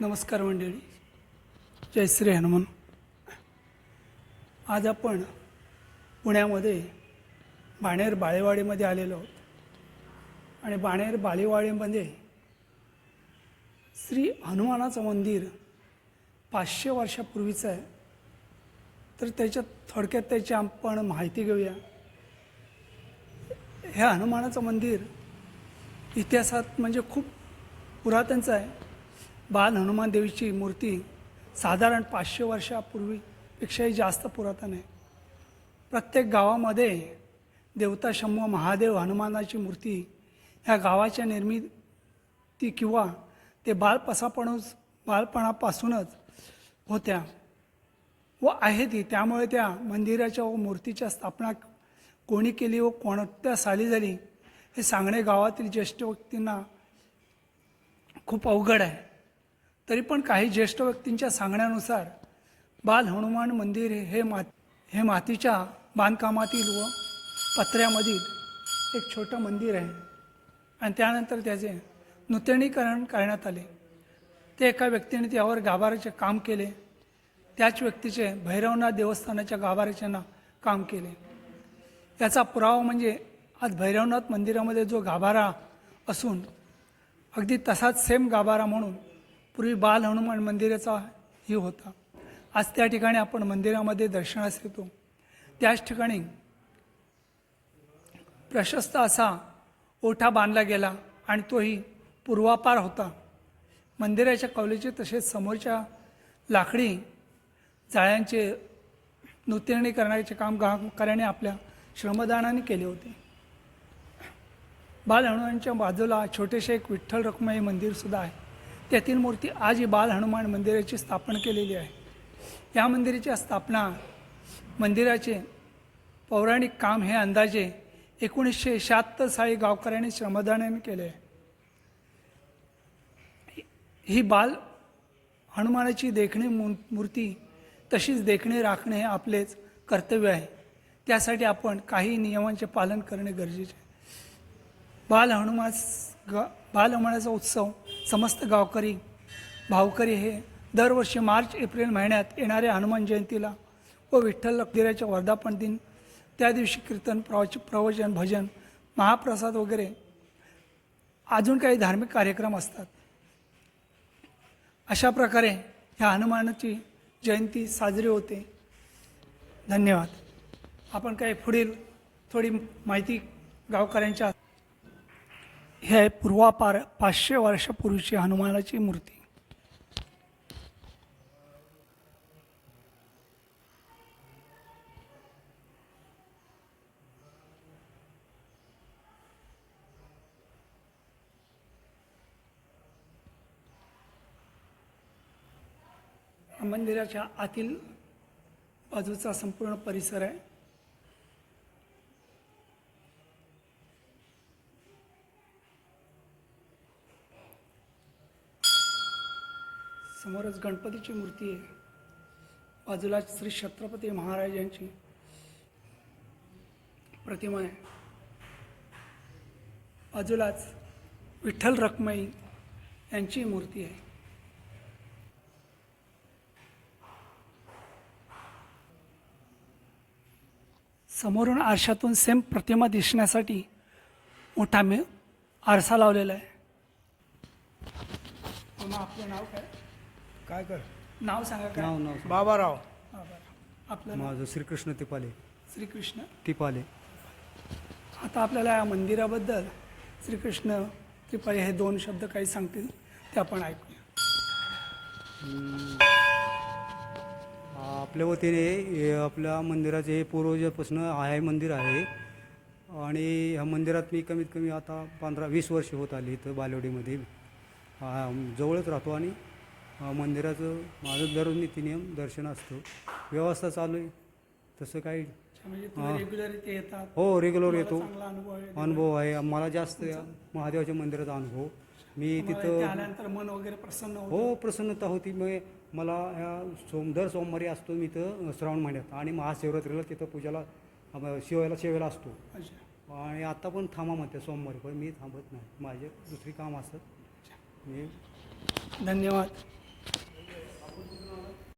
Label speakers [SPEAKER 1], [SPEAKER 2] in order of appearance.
[SPEAKER 1] नमस्कार मंडळी. जय श्री हनुमान. आज आपण पुण्यामध्ये बाणेर बाळेवाडीमध्ये आलेलो आहोत. आणि बाणेर बाळेवाडीमध्ये श्री हनुमानाचं मंदिर पाचशे वर्षापूर्वीचं आहे. तर त्याच्यात थोडक्यात त्याची आपण माहिती घेऊया. हे हनुमानाचं मंदिर इतिहासात म्हणजे खूप पुरातनचं आहे. बाल हनुमान देवीची मूर्ती साधारण पाचशे वर्षापूर्वीपेक्षाही जास्त पुरातन आहे. प्रत्येक गावामध्ये देवता शंभू महादेव हनुमानाची मूर्ती ह्या गावाच्या निर्मिती किंवा ते बालपसापणूच बालपणापासूनच होत्या व आहे ती त्यामुळे त्या मंदिराच्या व मूर्तीच्या स्थापना कोणी केली व कोणत्या साली झाली हे सांगणे गावातील ज्येष्ठ व्यक्तींना खूप अवघड आहे. तरी पण काही ज्येष्ठ व्यक्तींच्या सांगण्यानुसार बाल हनुमान मंदिर हे- मात हे मातीच्या बांधकामातील व पत्र्यामधील एक छोटं मंदिर आहे. आणि त्यानंतर त्याचे नूतनीकरण करण्यात आले. ते एका व्यक्तीने त्यावर गाभाऱ्याचे काम केले. त्याच व्यक्तीचे भैरवनाथ देवस्थानाच्या गाभाऱ्याचे ना काम केले. याचा पुरावा म्हणजे आज भैरवनाथ मंदिरामध्ये जो गाभारा असून अगदी तसाच सेम गाभारा म्हणून पूर्वी बाल हनुमान मंदिराचा ही होता. आज त्या ठिकाणी आपण मंदिरामध्ये दर्शनास येतो. त्याच ठिकाणी प्रशस्त असा ओठा बांधला गेला आणि तोही पूर्वापार होता. मंदिराच्या कवलेचे तसेच समोरच्या लाकडी जाळ्यांचे नूतनीकरणाचे काम गावकऱ्याने आपल्या श्रमदानाने केले होते. बाल हनुमानच्या बाजूला छोटेसे एक विठ्ठल रखुमाई मंदिरसुद्धा आहे. त्यातील मूर्ती आज ही बाल हनुमान मंदिराची स्थापना केलेली आहे. या मंदिराची स्थापना मंदिराचे पौराणिक काम हे अंदाजे एकोणीसशे शहात्तर साली गावकऱ्यांनी श्रमदानाने केले आहे. ही बाल हनुमानाची देखणी मू- मूर्ती तशीच देखणी राखणे हे आपलेच कर्तव्य आहे. त्यासाठी आपण काही नियमांचे पालन करणे गरजेचे आहे. बाल हनुमान ग बाल हनुमानाचा उत्सव समस्त गावकरी भावकरी हे दरवर्षी मार्च एप्रिल महिन्यात येणाऱ्या हनुमान जयंतीला व विठ्ठल लक्ष्मीराच्या वर्धापन दिन त्या दिवशी कीर्तन प्रवच प्रवचन भजन महाप्रसाद वगैरे. अजून काही धार्मिक कार्यक्रम असतात. अशा प्रकारे ह्या हनुमानाची जयंती साजरी होते. धन्यवाद. आपण काही पुढील थोडी माहिती गावकऱ्यांच्या हे आहे पूर्वापार पाचशे वर्षापूर्वीची हनुमानाची मूर्ती. मंदिराच्या आतील बाजूचा संपूर्ण परिसर आहे. समोरच गणपतीची मूर्ती आहे. बाजूला श्री छत्रपती महाराज यांची प्रतिमा आहे. बाजूलाच विठ्ठल रखमाई यांची मूर्ती आहे. समोरून आरशातून सेम प्रतिमा दिसण्यासाठी मोठा मी आरसा लावलेला आहे. मग आपलं नाव काय?
[SPEAKER 2] काय कर?
[SPEAKER 1] नाव सांगा काय?
[SPEAKER 3] नाव नाव
[SPEAKER 2] बाबाराव.
[SPEAKER 1] बरं. आपलं नाव?
[SPEAKER 3] माझं श्रीकृष्ण तिपाले.
[SPEAKER 1] श्रीकृष्ण?
[SPEAKER 3] तिपाले.
[SPEAKER 1] आता आपल्याला या मंदिराबद्दल श्रीकृष्ण त्रिपाई हे दोन शब्द काही सांगतील ते आपण ऐकूया.
[SPEAKER 3] आपल्या वतीने हे आपल्या मंदिराचे हे पूर्वजापासून आहे मंदिर आहे. आणि ह्या मंदिरात मी कमीत कमी आता पंधरा वीस वर्ष होत आली इथं बालवडीमध्ये जवळच राहतो आणि मंदिराचं माझं दर नित्यनियम दर्शन असतं. व्यवस्था चालू आहे. तसं काही
[SPEAKER 1] म्हणजे येतात?
[SPEAKER 3] हो रेग्युलर येतो.
[SPEAKER 1] अनुभव आहे
[SPEAKER 3] मला जास्त महादेवाच्या मंदिराचा अनुभव. मी तिथं
[SPEAKER 1] मन वगैरे प्रसन्न
[SPEAKER 3] हो प्रसन्नता होती. मग मला ह्या सोम दर सोमवारी असतो मी इथं श्रावण महिन्यात. आणि महाशिवरात्रीला तिथं पूजाला शिवायला शेवायला असतो. आणि आता पण थांबा म्हणते सोमवारी पण मी थांबत नाही. माझे दुसरी काम असत मी
[SPEAKER 1] धन्यवाद.